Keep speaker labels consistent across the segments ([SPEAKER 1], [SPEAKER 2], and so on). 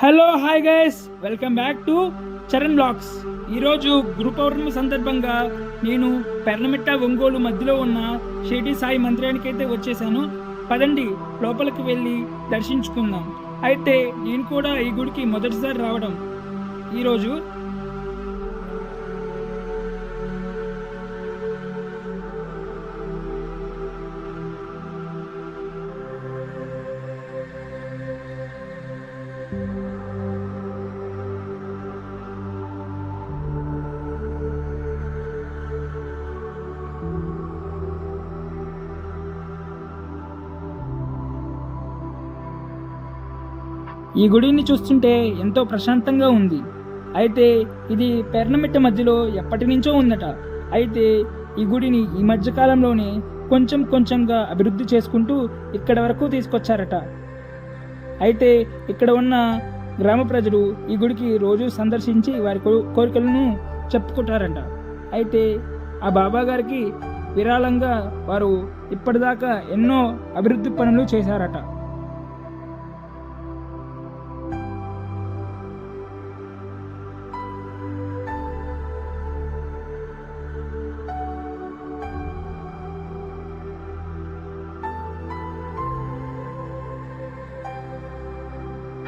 [SPEAKER 1] Hello hi guys welcome back to Charan vlogs ఈరోజు గురు పౌర్ణమి సందర్భంగా నేను పెర్నమిట్ట ఒంగోలు మధ్యలో ఉన్న షిరిడి సాయి మందిరానికి అయితే వచ్చేసాను. పదండి లోపలికి వెళ్ళి దర్శించుకుందాం. అయితే నేను కూడా ఈ గుడికి మొదటిసారి రావడం. ఈరోజు ఈ గుడిని చూస్తుంటే ఎంతో ప్రశాంతంగా ఉంది. అయితే ఇది పెర్నమిట్ట మధ్యలో ఎప్పటి నుంచో ఉందట. అయితే ఈ గుడిని ఈ మధ్యకాలంలోనే కొంచెం కొంచెంగా అభివృద్ధి చేసుకుంటూ ఇక్కడ వరకు తీసుకొచ్చారట. అయితే ఇక్కడ ఉన్న గ్రామ ప్రజలు ఈ గుడికి రోజు సందర్శించి వారి కోరికలను చెప్పుకుంటారంట. అయితే ఆ బాబా గారికి విరాళంగా వారు ఇప్పటిదాకా ఎన్నో అభివృద్ధి పనులు చేశారట.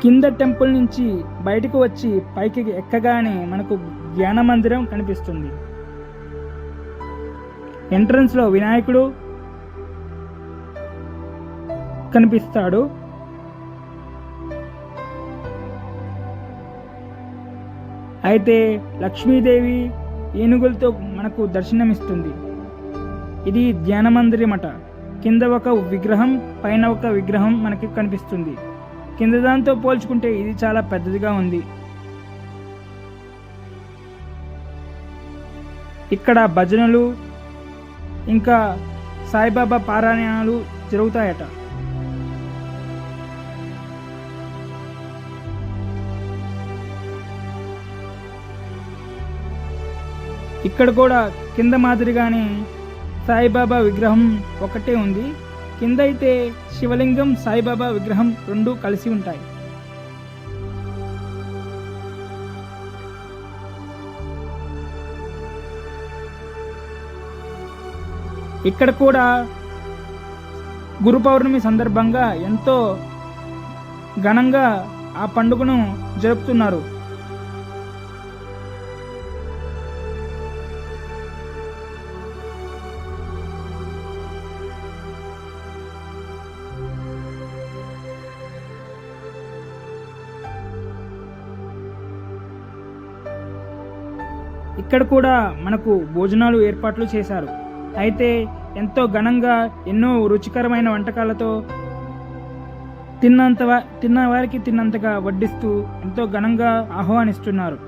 [SPEAKER 1] కింద టెంపుల్ నుంచి బయటకు వచ్చి పైకి ఎక్కగానే మనకు ధ్యాన మందిరం కనిపిస్తుంది. ఎంట్రన్స్లో వినాయకుడు కనిపిస్తాడు. అయితే లక్ష్మీదేవి ఏనుగులతో మనకు దర్శనమిస్తుంది. ఇది ధ్యాన మందిరమట కింద ఒక విగ్రహం పైన ఒక విగ్రహం మనకి కనిపిస్తుంది. కింద దాంతో పోల్చుకుంటే ఇది చాలా పెద్దదిగా ఉంది. ఇక్కడ భజనలు ఇంకా సాయిబాబా పారాయణాలు జరుగుతాయట. ఇక్కడ కూడా కింద మాదిరిగానే సాయిబాబా విగ్రహం ఒకటే ఉంది. కింద అయితే శివలింగం సాయిబాబా విగ్రహం రెండు కలిసి ఉంటాయి. ఇక్కడ కూడా గురు పౌర్ణమి సందర్భంగా ఎంతో ఘనంగా ఆ పండుగను జరుపుతున్నారు. ఇక్కడ కూడా మనకు భోజనాలు ఏర్పాట్లు చేశారు. అయితే ఎంతో ఘనంగా ఎన్నో రుచికరమైన వంటకాలతో తిన్నంత తిన్న వారికి తిన్నంతగా వడ్డిస్తూ ఎంతో ఘనంగా ఆహ్వానిస్తున్నారు.